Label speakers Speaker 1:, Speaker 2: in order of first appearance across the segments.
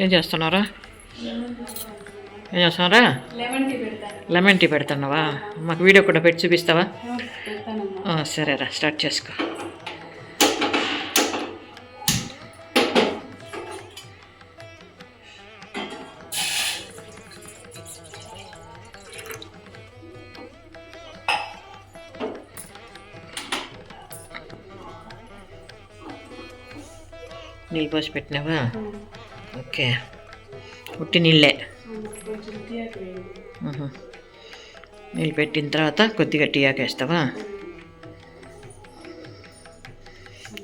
Speaker 1: ఏం చేస్తున్నారా ఏం చేస్తున్నారా
Speaker 2: లెమన్ టీ
Speaker 1: పెడుతున్నావా? మాకు వీడియో కూడా పెట్టి చూపిస్తావా? సరేరా స్టార్ట్ చేసుకో. నీళ్ళు పోసి పెట్టినావా? ఓకే. ఉట్టి నీళ్ళే. నీళ్ళు పెట్టిన తర్వాత కొద్దిగా tea ఆకేస్తావా?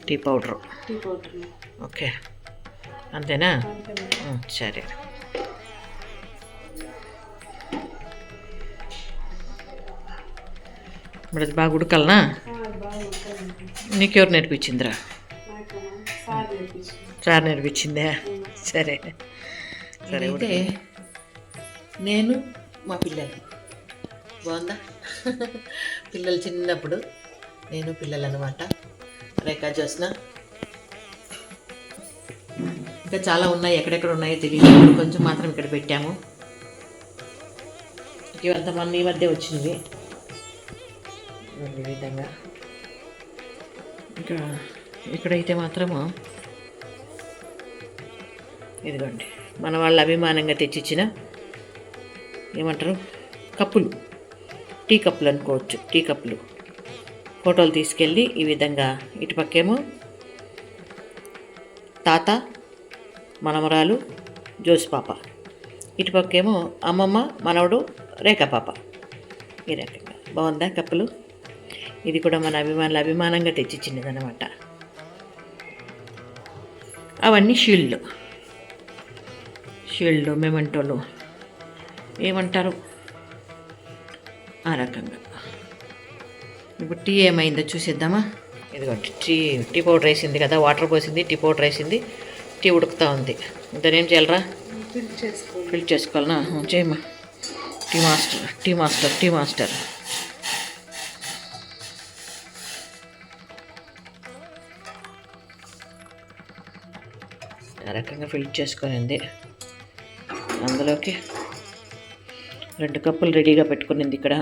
Speaker 1: Tea powder.
Speaker 2: Tea powder.
Speaker 1: Okay. అంతేనా? సరే. మరి అది బాగా ఉడకాలనా? నీకెవరు నేర్పించిందిరా?
Speaker 2: సార్ నేర్పించింది
Speaker 1: సార్. సరే
Speaker 3: అయితే నేను మా పిల్లలు. బాగుందా? పిల్లలు చిన్నప్పుడు నేను పిల్లలు అనమాట రేఖా జ్యోత్స్న. ఇంకా చాలా ఉన్నాయి ఎక్కడెక్కడ ఉన్నాయో తెలియదు. కొంచెం మాత్రం ఇక్కడ పెట్టాము. ఇవంతా మన ఈ మధ్య వచ్చినవి. ఈ విధంగా.
Speaker 1: ఇంకా ఇక్కడైతే మాత్రము ఇదిగోండి. మన వాళ్ళు అభిమానంగా తెచ్చిచ్చిన ఏమంటారు? కప్పులు. టీ కప్పులు అనుకోవచ్చు. టీ కప్పులు. ఫోటోలు తీసుకెళ్ళి ఈ విధంగా ఇటుపక్కేమో తాత మనమరాలు జోసి పాప. ఇటుపక్కేమో అమ్మమ్మ మనవడు రేఖా పాప. ఈ రకంగా. బాగుందా కప్పులు? ఇది కూడా మన అభిమానులు అభిమానంగా తెచ్చిచ్చినది అనమాట అవన్నీ షీల్డ్లు. షీల్డ్లు మెమెంటోలు ఏమంటారు? ఆ రకంగా. ఇప్పుడు టీ ఏమైందో చూసేద్దామా? ఇదిగోండి టీ టీ పౌడర్ వేసింది కదా వాటర్ పోసింది టీ పౌడర్ వేసింది టీ ఉడుకుతా ఉంది. దాన్ని ఏం చేయాలరా?
Speaker 2: ఫిల్ చేసుకో
Speaker 1: ఫిల్ చేసుకోవాలనా? చేయమ్మా. Tea master tea master tea master. ఆ రకంగా ఫిల్ చేసుకునింది అందులోకి రెండు కప్పులు రెడీగా పెట్టుకునింది ఇక్కడ.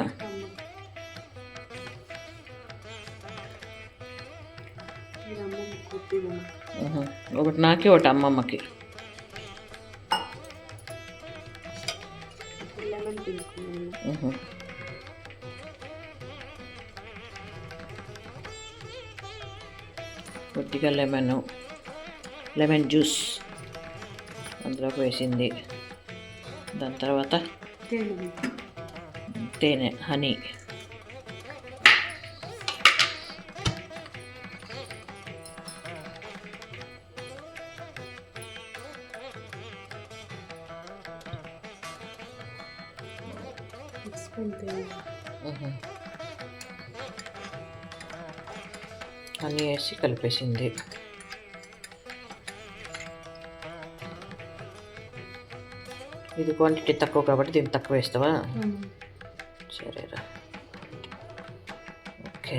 Speaker 1: ఒకటి నాకి ఒకటి అమ్మమ్మకి. కొద్దిగా లెమన్ లెమన్ జ్యూస్ అందులోకి వేసింది. దాని తర్వాత
Speaker 2: తేనె
Speaker 1: తేనె హనీ
Speaker 2: స్పూన్ తేనె
Speaker 1: ఉహు. హనీ వేసి కలిపేసింది ఇది క్వాంటిటీ తక్కువ కాబట్టి దీన్ని తక్కువ వేస్తావా? సరేరా. ఓకే.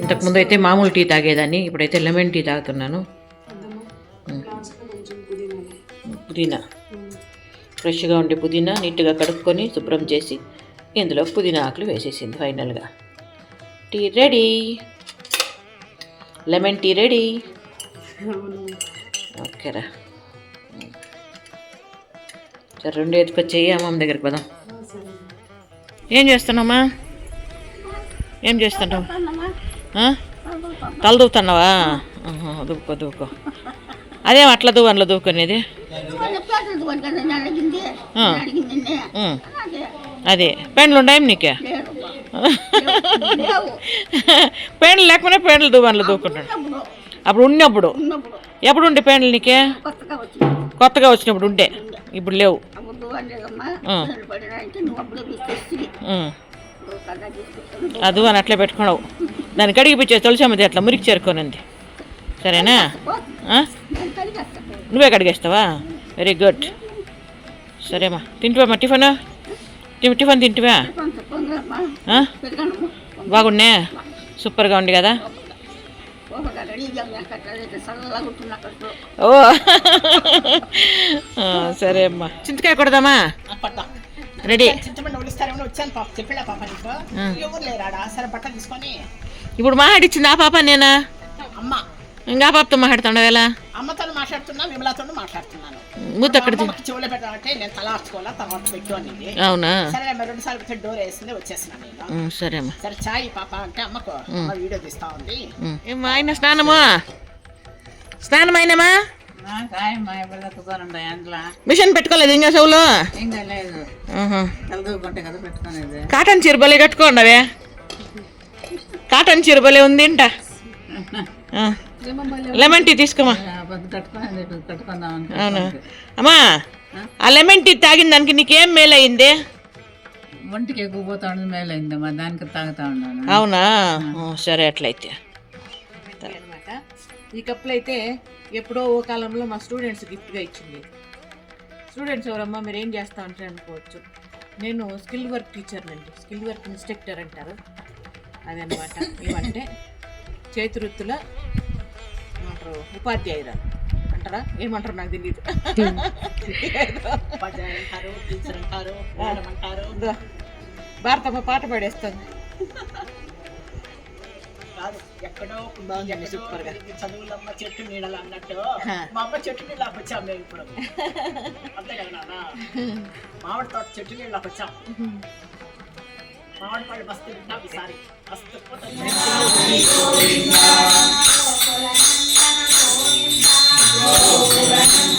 Speaker 1: ఇంతకుముందు అయితే మామూలు టీ తాగేదాన్ని ఇప్పుడైతే లెమన్ టీ తాగుతున్నాను.
Speaker 2: పుదీనా.
Speaker 1: ఫ్రెష్గా ఉండే పుదీనా నీట్గా కడుక్కొని శుభ్రం చేసి ఇందులో పుదీనా ఆకులు వేసేసింది ఫైనల్గా. Tea ready. Lemon tea
Speaker 2: ready.
Speaker 1: ఓకేరా సరే రెండు ఎత్తుకొచ్చేయి అమ్మమ్మ దగ్గరికి పదాం. ఏం చేస్తున్నామ్మా? ఏం చేస్తున్నావు ఆ? తల దూవుతున్నావా దూకో దూకో. అదేం అట్లా దువ్వు అందులో దూకునేది ఆ. ఉమ్. అదే. పెండ్లు ఉన్నాయి నీకే? పెండ్లు లేకపోయినా పెండ్లు దువ్వు అందులో దూకుంటాడు. అప్పుడు ఉన్నప్పుడు. ఎప్పుడు ఉండే పెండ్లు నీకే?
Speaker 4: కొత్తగా
Speaker 1: వచ్చినప్పుడు. ఉండే. ఇప్పుడు లేవు. అదు అని అట్లే పెట్టుకున్నావు. దాన్ని కడిగిపించే తులసమ్మది అట్లా మురికి చేరుకోనంది. సరేనా? నువ్వే కడిగేస్తావా? వెరీ గుడ్ సరేమ్మా తింటివా టిఫిన్? టిఫిన్ తింటివా? బాగున్నే సూపర్గా ఉంది కదా? ఓ ఆ, సరే అమ్మా చింతకాయ కొడదామా రెడీ
Speaker 5: చింతమండి ఒలుస్తారేమో వచ్చాను పాప చెప్పినా పాప నీకు ఎవరు లేరాడా సరే బట్టలు తీసుకొని
Speaker 1: ఇప్పుడు మాట్లాడిచ్చింది ఆ పాప నేనా
Speaker 5: అమ్మ
Speaker 1: ఇంకా పాపతో మాట్లాడుతుండవు ఎలా
Speaker 5: అమ్మతో మాట్లాడుతున్నా విమలాతో మాట్లాడుతున్నాను
Speaker 1: మూత అక్కడ తీ-
Speaker 5: అమ్మకి చెవులు పెట్టాలంటే నేను తల ఆర్చుకోవాలా తర్వాత పెట్టు అనింది.
Speaker 1: అవునా?
Speaker 5: సరే ఆమె రెండు సార్లు పెట్టి డోర్ వేసింది వచ్చేసిన నేను.
Speaker 1: సరే అమ్మా.
Speaker 5: సరే చాయ్ పాప అంటే అమ్మకు అమ్మ వీడియో తీస్తా ఉంది.
Speaker 1: ఏమ్మా ఆయన స్నానము? స్నానం అయినమా మిషన్ పెట్టుకోలేదు ఇంకా చెవులు? కాటన్ చీర భలే కట్టుకోండవే. కాటన్ చీర భలే ఉంది. Lemon tea తీసుకోమా? అవునా? అమ్మా ఆ? లెమన్ టీ తాగిన దానికి నీకేం మేలయింది?
Speaker 3: ఒంటికి ఎక్కువ పోతా ఉండదు మేలైందమ్మా దానికి తాగుతా ఉన్నాను.
Speaker 1: అవునా? సరే అట్లయితే. అనమాట ఈ కప్పులు అయితే ఎప్పుడో ఓ కాలంలో మా స్టూడెంట్స్ గిఫ్ట్గా ఇచ్చింది. స్టూడెంట్స్ ఎవరమ్మా మీరు ఏం చేస్తా ఉంటారు అనుకోవచ్చు. నేను స్కిల్ వర్క్ టీచర్ అండి. స్కిల్ వర్క్ ఇన్స్ట్రక్టర్ అంటారు. అదనమాట ఏమంటే చేతి వృత్తుల ఏమంటారు ఉపాధ్యాయురాలు. అంటారా? ఏమంటారు నాకు తెలియదు భారతమ్మ పాట పాడేస్తుంది.
Speaker 5: కాదు ఎక్కడో బాగుంది సూపర్గా చదువులమ్మ చెట్టు నీడలు అన్నట్టు మా అమ్మ చెట్టు మేము ఇప్పుడు. అంతే కదా నాన్న? మామిడి తోట చెట్టు వచ్చాం మామిడి పళ్ళు మస్తు తింటాం ఈసారి. మస్తు. Oh,